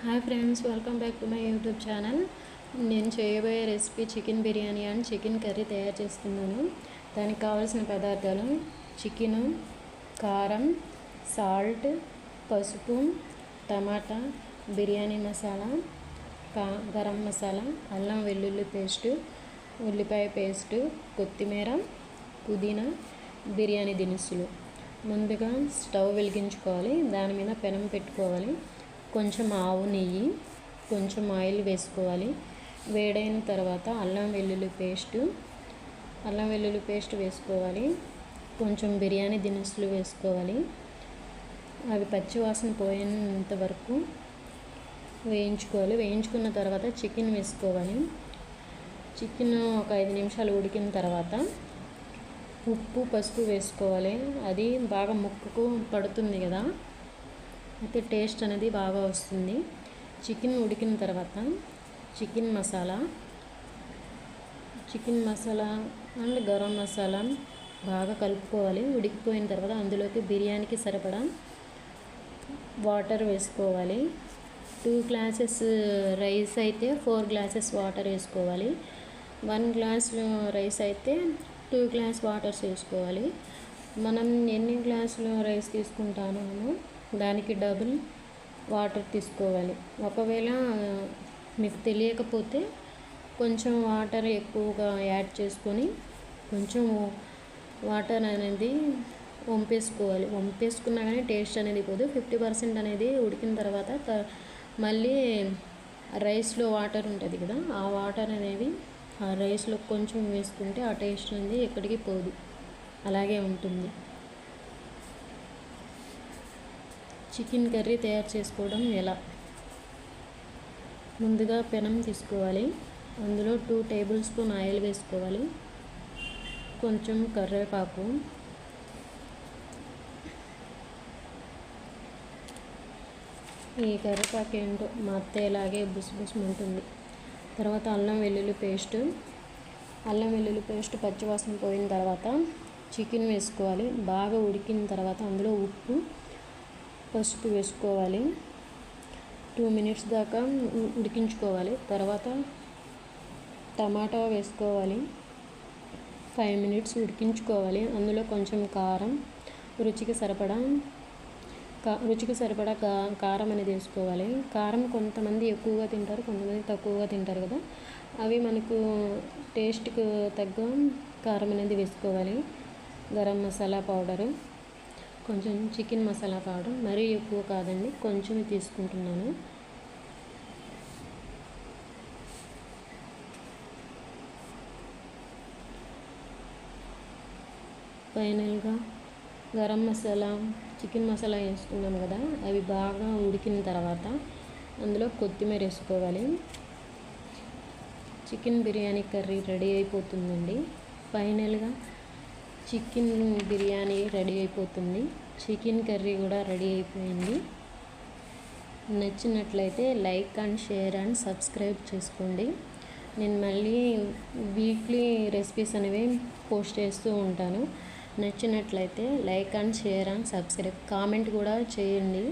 Hi friends welcome back to my YouTube channel నేను చేయబోయే recipe chicken biryani and chicken curry తయారు చేస్తున్నాను. దానికి కావాల్సిన పదార్థాలు చికెను కారం సాల్ట్ పసుపు టమాటా బిర్యానీ మసాలా కా గరం మసాలా అల్లం వెల్లుల్లి పేస్టు ఉల్లిపాయ పేస్టు కొత్తిమీర పుదీనా బిర్యానీ దినుసులు. ముందుగా స్టవ్ వెలిగించుకోవాలి. దాని మీద పెనం పెట్టుకోవాలి. కొంచెం ఆవు నెయ్యి కొంచెం ఆయిల్ వేసుకోవాలి. వేడైన తర్వాత అల్లం వెల్లుల్లి పేస్ట్ అల్లం వెల్లుల్లి పేస్ట్ వేసుకోవాలి. కొంచెం బిర్యానీ దినుసులు వేసుకోవాలి. అవి పచ్చివాసన పోయేంత వరకు వేయించుకోవాలి. వేయించుకున్న తర్వాత చికెన్ వేసుకోవాలి. చికెన్ ఒక ఐదు నిమిషాలు ఉడికిన తర్వాత ఉప్పు పసుపు వేసుకోవాలి. అది బాగా ముక్కకు పడుతుంది కదా. అయితే టేస్ట్ అనేది బాగా వస్తుంది. చికెన్ ఉడికిన తర్వాత chicken masala chicken masala and garam masala బాగా కలుపుకోవాలి. ఉడికిపోయిన తర్వాత అందులోకి బిర్యానీకి సరిపడా వాటర్ వేసుకోవాలి. టూ గ్లాసెస్ రైస్ అయితే ఫోర్ గ్లాసెస్ వాటర్ వేసుకోవాలి. వన్ గ్లాస్ రైస్ అయితే టూ గ్లాస్ వాటర్స్ వేసుకోవాలి. మనం ఎన్ని గ్లాసులు రైస్ తీసుకుంటామో దానికి డబుల్ వాటర్ తీసుకోవాలి. ఒకవేళ మీకు తెలియకపోతే కొంచెం వాటర్ ఎక్కువగా యాడ్ చేసుకొని కొంచెం వాటర్ అనేది వంపేసుకోవాలి. వంపేసుకున్నా కానీ టేస్ట్ అనేది పోదు. ఫిఫ్టీ పర్సెంట్ అనేది ఉడికిన తర్వాత మళ్ళీ రైస్లో వాటర్ ఉంటుంది కదా ఆ వాటర్ అనేది ఆ రైస్లో కొంచెం వేసుకుంటే ఆ టేస్ట్ అనేది ఎక్కడికి పోదు. అలాగే ఉంటుంది. చికెన్ కర్రీ తయారు చేసుకోవడం ఎలా? ముందుగా పెనం తీసుకోవాలి. అందులో టూ టేబుల్ స్పూన్ ఆయిల్ వేసుకోవాలి. కొంచెం కరివేపాకు. ఈ కరివేపాకు ఏంటో మా అత్త ఇలాగే ఉంటుంది తర్వాత అల్లం వెల్లుల్లి పేస్ట్. అల్లం వెల్లుల్లి పేస్ట్ పచ్చివాసన పోయిన తర్వాత చికెన్ వేసుకోవాలి. బాగా ఉడికిన తర్వాత అందులో ఉప్పు పసుపు వేసుకోవాలి. టూ మినిట్స్ దాకా ఉడికించుకోవాలి. తర్వాత టమాటా వేసుకోవాలి. ఫైవ్ మినిట్స్ ఉడికించుకోవాలి. అందులో కొంచెం కారం రుచికి సరిపడా కా రుచికి సరిపడా కా కారం అనేది వేసుకోవాలి. కారం కొంతమంది ఎక్కువగా తింటారు కొంతమంది తక్కువగా తింటారు కదా. అవి మనకు టేస్ట్కి తగ్గ కారం అనేది వేసుకోవాలి. గరం మసాలా పౌడరు. కొంచెం చికెన్ మసాలా పౌడర్ మరీ ఎక్కువ కాదండి కొంచెం తీసుకుంటున్నాను. ఫైనల్గా గరం మసాలా చికెన్ మసాలా వేసుకున్నాం కదా అవి బాగా ఉడికిన తర్వాత అందులో కొత్తిమీర వేసుకోవాలి. చికెన్ బిర్యానీ కర్రీ రెడీ అయిపోతుందండి. ఫైనల్గా చికెన్ బిర్యానీ రెడీ అయిపోతుంది. చికెన్ కర్రీ కూడా రెడీ అయిపోయింది. నచ్చినట్లయితే like and share and subscribe చేసుకోండి. నేను మళ్ళీ వీక్లీ రెసిపీస్ అనేవి పోస్ట్ చేస్తూ ఉంటాను. నచ్చినట్లయితే like and share and subscribe comment కూడా చేయండి.